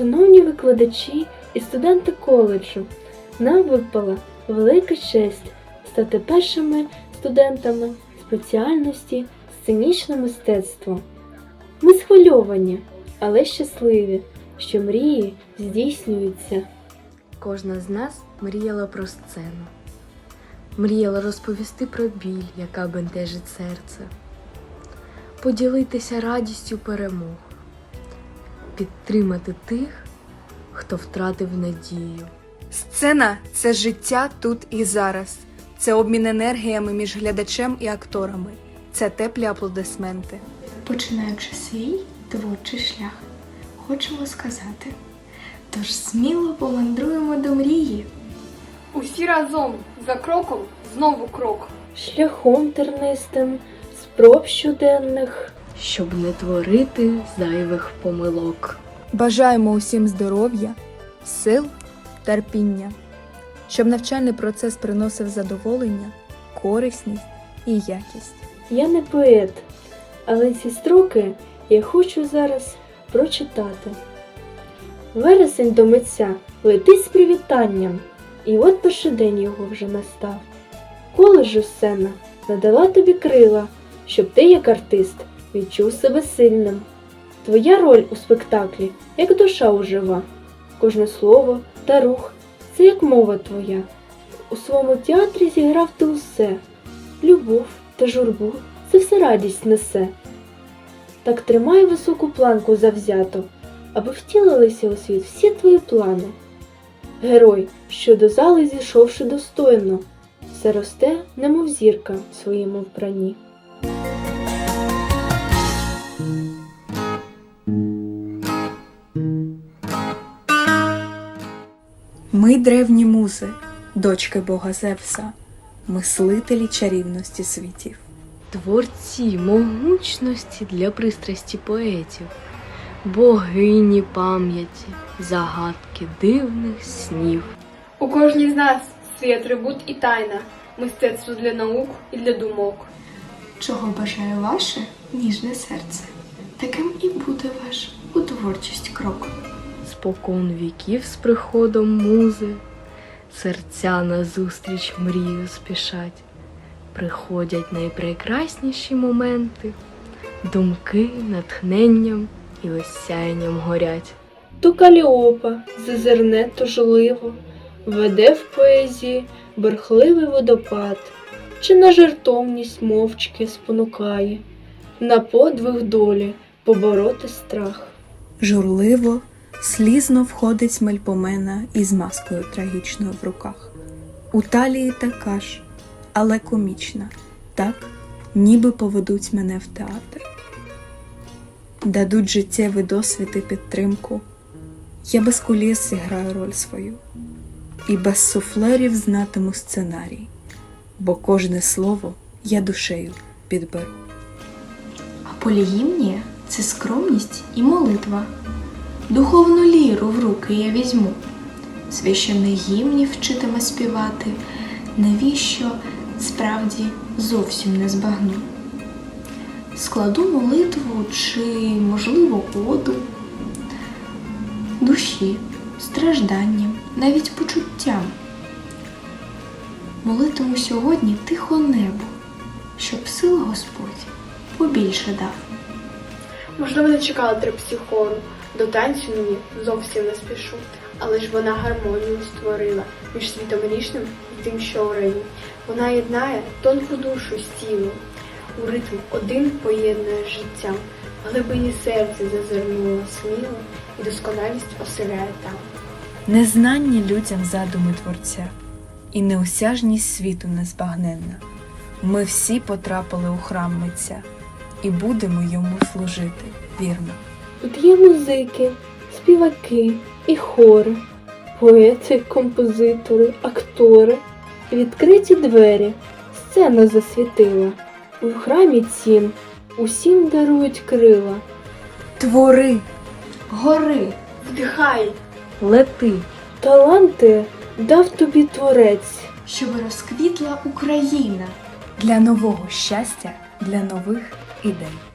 Шановні викладачі і студенти коледжу, нам випала велика честь стати першими студентами спеціальності сценічне мистецтво. Ми схвильовані, але щасливі, що мрії здійснюються. Кожна з нас мріяла про сцену. Мріяла розповісти про біль, яка бентежить серце, поділитися радістю перемог, підтримати тих, хто втратив надію. Сцена це життя тут і зараз. Це обмін енергіями між глядачем і акторами. Це теплі аплодисменти. Починаючи свій творчий шлях, хочемо сказати. Тож сміло помандруємо до мрії. Усі разом за кроком знову крок. Шляхом тернистим, спроб щоденних. Щоб не творити зайвих помилок. Бажаємо усім здоров'я, сил, терпіння, щоб навчальний процес приносив задоволення, корисність і якість. Я не поет, але ці строки я хочу зараз прочитати. Вересень до митця летить з привітанням, і от перший день його вже настав. Коледжу сцена надала тобі крила, щоб ти, як артист, відчув себе сильним. Твоя роль у спектаклі, як душа ужива. Кожне слово та рух це як мова твоя. У своєму театрі зіграв ти усе любов та журбу це все радість несе. Так тримай високу планку завзято, аби втілилися у світ всі твої плани. Герой, що до зали зійшовши достойно, все росте, немов зірка в своєму вбранні. Ми древні музи, дочки Бога Зевса, мислителі чарівності світів. Творці могучності для пристрасті поетів, богині пам'яті, загадки дивних снів. У кожній з нас свій атрибут і тайна, мистецтво для наук і для думок. Чого бажає ваше ніжне серце, таким і буде ваш у творчість крок. Спокон віків з приходом музи, серця назустріч мрію спішать, приходять найпрекрасніші моменти, думки натхненням і осяянням горять. То Каліопа зазирне тужливо, веде в поезії бурхливий водопад, чи на жертовність мовчки спонукає, на подвиг долі побороти страх. Журливо, слізно входить Мельпомена із маскою трагічною в руках. У талії така ж, але комічна, так, ніби поведуть мене в театр. Дадуть життєвий досвід і підтримку. Я без куліс зіграю роль свою, і без суфлерів знатиму сценарій, бо кожне слово я душею підберу. А полігімнія це скромність і молитва. Духовну ліру в руки я візьму. Священних гімнів вчитиме співати, навіщо справді зовсім не збагну. Складу молитву чи, можливо, оду душі, стражданням, навіть почуттям. Молитиму сьогодні тихо небо, щоб сил Господь побільше дав. Можливо, не чекала терпсихору, до танцю ні, зовсім не спішу. Але ж вона гармонію створила між світом грішним і тим, що у раї. Вона єднає тонку душу з тілом. У ритм один поєднує в глибині серця зазирнула сміло і досконалість оселяє там. Незнанні людям задуми Творця, і неосяжність світу незбагненна. Ми всі потрапили у храм Митця і будемо йому служити вірно. Тут є музики, співаки і хори, поети, композитори, актори, відкриті двері, сцена засвітила. У храмі цім усім дарують крила. Твори! Гори! Вдихай! Лети, Таланти дав тобі творець. щоб розквітла Україна. Для нового щастя, для нових ідей.